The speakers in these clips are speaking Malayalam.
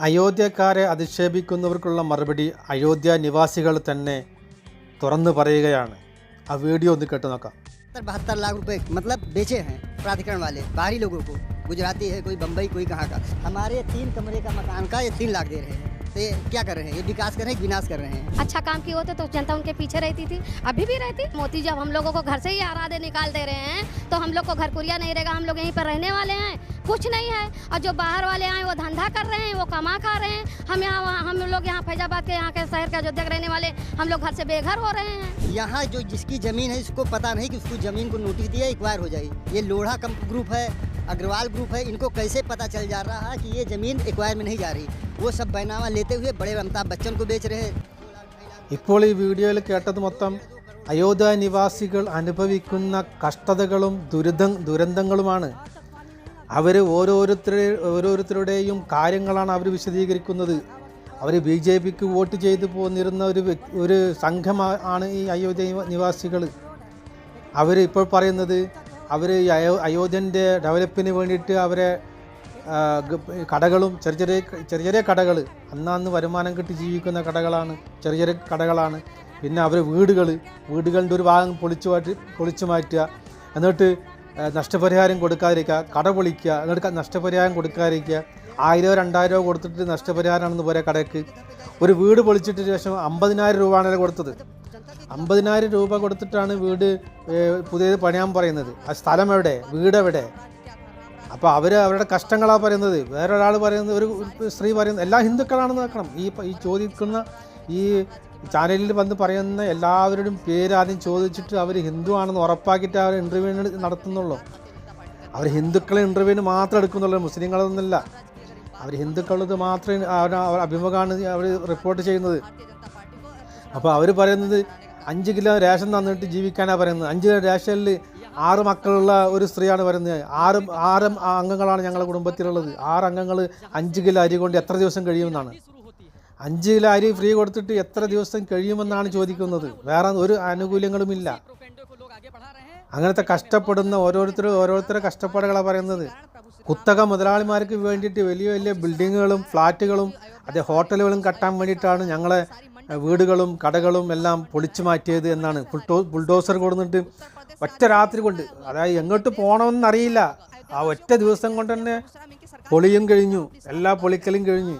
അയോധ്യക്കാരെ അധിക്ഷേപിക്കുന്നവർക്കുള്ള മറുപടി അയോധ്യ നിവാസികൾ തന്നെ തുറന്നു പറയുകയാണ്. ആ വീഡിയോ ഒന്ന് കേട്ടു നോക്കാം. ബഹത്തർ ലാഖ് റുപ്യ മതലബ് ബേച്ചേ ഹൈ പ്രാധികരണ വാലേ ബാഹി ലോഗോ കോ ഗുജറാത്തി ഹൈ കോയി ബംബൈ കോയി കഹാ കാ? ഹമാരെ തീൻ കമരെ കാ മകാൻ കാ യെ തീൻ ലാഖ് ദേ രഹേ तो ये क्या कर रहे हैं? ये विकास कर रहे हैं विनाश कर रहे हैं? अच्छा काम किए होते तो जनता उनके पीछे रहती थी अभी भी रहती। मोदी जब हम लोगों को घर से ही आराधे निकाल दे रहे हैं तो हम लोग को घर कुरिया नहीं रहेगा हम लोग यहीं पर रहने वाले हैं। कुछ नहीं है। और जो बाहर वाले आए वो धंधा कर रहे हैं वो कमा खा रहे हैं। हम यहाँ हम लोग यहाँ फैजाबाद के यहाँ के शहर के अयोध्या रहने वाले हम लोग घर से बेघर हो रहे हैं। यहाँ जो जिसकी ज़मीन है इसको पता नहीं कि उसको ज़मीन को नोटिस दिया एक्वायर हो जाए। ये लोढ़ा कम ग्रुप है अग्रवाल ग्रुप है इनको कैसे पता चल जा रहा है कि ये जमीन एक्वायर में नहीं जा रही वो सब बैनामा लेते हुए बड़े अमिताभ बच्चन को बेच रहे हैं ഇപ്പോൾ ഈ വീഡിയോയിൽ കേട്ടത് മൊത്തം അയോധ്യ നിവാസികൾ അനുഭവിക്കുന്ന കഷ്ടതകളും ദുരിത ദുരന്തങ്ങളുമാണ് അവർ ഓരോരുത്തരുടെ ഓരോരുത്തരുടെയും കാര്യങ്ങളാണ് അവർ വിശദീകരിക്കുന്നത് അവർ ബി ജെ പിക്ക് വോട്ട് ചെയ്ത് പോന്നിരുന്ന ഒരു വ്യക്- ഒരു സംഘമാ- ആണ് ഈ അയോധ്യ നിവ- നിവാസികൾ അവർ ഇപ്പോൾ പറയുന്നത് അവർ ഈ അയോ അയോധ്യന്റെ ഡെവലപ്പിന് വേണ്ടിയിട്ട് അവരെ കടകളും ചെറിയ ചെറിയ ചെറിയ ചെറിയ കടകൾ അന്നന്ന് വരുമാനം കിട്ടി ജീവിക്കുന്ന കടകളാണ് ചെറിയ ചെറിയ കടകളാണ്. പിന്നെ അവർ വീടുകൾ വീടുകളുടെ ഒരു ഭാഗം പൊളിച്ചു മാറ്റി പൊളിച്ചു മാറ്റുക. എന്നിട്ട് നഷ്ടപരിഹാരം കൊടുക്കാതിരിക്കുക കട പൊളിക്കുക എന്നിട്ട് നഷ്ടപരിഹാരം കൊടുക്കാതിരിക്കുക. ആയിരോ രണ്ടായിരോ കൊടുത്തിട്ട് നഷ്ടപരിഹാരമാണെന്ന് പോരാ കടയ്ക്ക്. ഒരു വീട് പൊളിച്ചിട്ട് ശേഷം അമ്പതിനായിരം രൂപയാണല്ലോ കൊടുത്തത്. അമ്പതിനായിരം രൂപ കൊടുത്തിട്ടാണ് വീട് പുതിയത് പണിയാൻ പറയുന്നത്. ആ സ്ഥലം എവിടെ? വീട് എവിടെ? അപ്പോൾ അവർ അവരുടെ കഷ്ടങ്ങളാണ് പറയുന്നത്. വേറൊരാൾ പറയുന്നത് ഒരു സ്ത്രീ പറയുന്നത് എല്ലാ ഹിന്ദുക്കളാണെന്ന് നോക്കണം ഈ ഈ ചോദിക്കുന്ന ഈ ചാനലിൽ വന്ന് പറയുന്ന എല്ലാവരുടെയും പേര് ആദ്യം ചോദിച്ചിട്ട് അവർ ഹിന്ദു ആണെന്ന് ഉറപ്പാക്കിയിട്ട് അവർ ഇന്റർവ്യൂവിന് നടത്തുന്നുള്ളൂ. അവർ ഹിന്ദുക്കളെ ഇന്റർവ്യൂവിന് മാത്രം എടുക്കുന്നുള്ളൂ മുസ്ലിങ്ങളൊന്നുമില്ല. അവർ ഹിന്ദുക്കളത് മാത്രമേ അവർ അഭിമുഖമാണ് അവർ റിപ്പോർട്ട് ചെയ്യുന്നത്. അപ്പോൾ അവർ പറയുന്നത് അഞ്ച് കിലോ റേഷൻ തന്നിട്ട് ജീവിക്കാനാണ് പറയുന്നത്. അഞ്ച് കിലോ റേഷനിൽ ആറ് മക്കളുള്ള ഒരു സ്ത്രീയാണ് പറയുന്നത്. ആറ് ആറ് അംഗങ്ങളാണ് ഞങ്ങളുടെ കുടുംബത്തിലുള്ളത്. ആറ് അംഗങ്ങൾ അഞ്ച് കിലോ അരി കൊണ്ട് എത്ര ദിവസം കഴിയുമെന്നാണ്. അഞ്ച് കിലോ അരി ഫ്രീ കൊടുത്തിട്ട് എത്ര ദിവസം കഴിയുമെന്നാണ് ചോദിക്കുന്നത്. വേറെ ഒരു ആനുകൂല്യങ്ങളുമില്ല അങ്ങനത്തെ കഷ്ടപ്പെടുന്ന ഓരോരുത്തരും ഓരോരുത്തരുടെ കഷ്ടപ്പാടുകളാണ് പറയുന്നത്. കുത്തക മുതലാളിമാർക്ക് വേണ്ടിയിട്ട് വലിയ വലിയ ബിൽഡിങ്ങുകളും ഫ്ലാറ്റുകളും അതേ ഹോട്ടലുകളും കട്ടാൻ വേണ്ടിയിട്ടാണ് ഞങ്ങളെ വീടുകളും കടകളും എല്ലാം പൊളിച്ചു മാറ്റിയത് എന്നാണ്. ബുൾഡോ ബുൾഡോസർ കൊടുത്തിട്ട് ഒറ്റ രാത്രി കൊണ്ട് അതായത് എങ്ങോട്ട് പോകണമെന്നറിയില്ല ആ ഒറ്റ ദിവസം കൊണ്ട് തന്നെ പൊളിയും കഴിഞ്ഞു. എല്ലാ പൊളിക്കലും കഴിഞ്ഞു.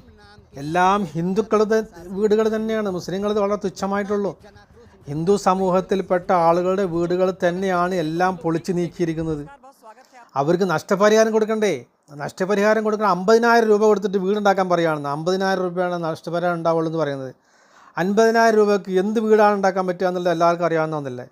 എല്ലാം ഹിന്ദുക്കളുടെ വീടുകൾ തന്നെയാണ്. മുസ്ലിങ്ങളത് വളരെ തുച്ഛമായിട്ടുള്ളൂ. ഹിന്ദു സമൂഹത്തിൽപ്പെട്ട ആളുകളുടെ വീടുകൾ തന്നെയാണ് എല്ലാം പൊളിച്ചു നീക്കിയിരിക്കുന്നത്. അവർക്ക് നഷ്ടപരിഹാരം കൊടുക്കണ്ടേ? നഷ്ടപരിഹാരം കൊടുക്കണം അമ്പതിനായിരം രൂപ കൊടുത്തിട്ട് വീടുണ്ടാക്കാൻ പറയുകയാണെന്ന് അമ്പതിനായിരം രൂപയാണ് നഷ്ടപരിഹാരം ഉണ്ടാവുള്ളൂ എന്ന് പറയുന്നത്. അൻപതിനായിരം രൂപയ്ക്ക് എന്ത് വീടാണ് ഉണ്ടാക്കാൻ പറ്റുക എന്നുള്ളത് എല്ലാവർക്കും അറിയാവുന്ന ഒന്നല്ലേ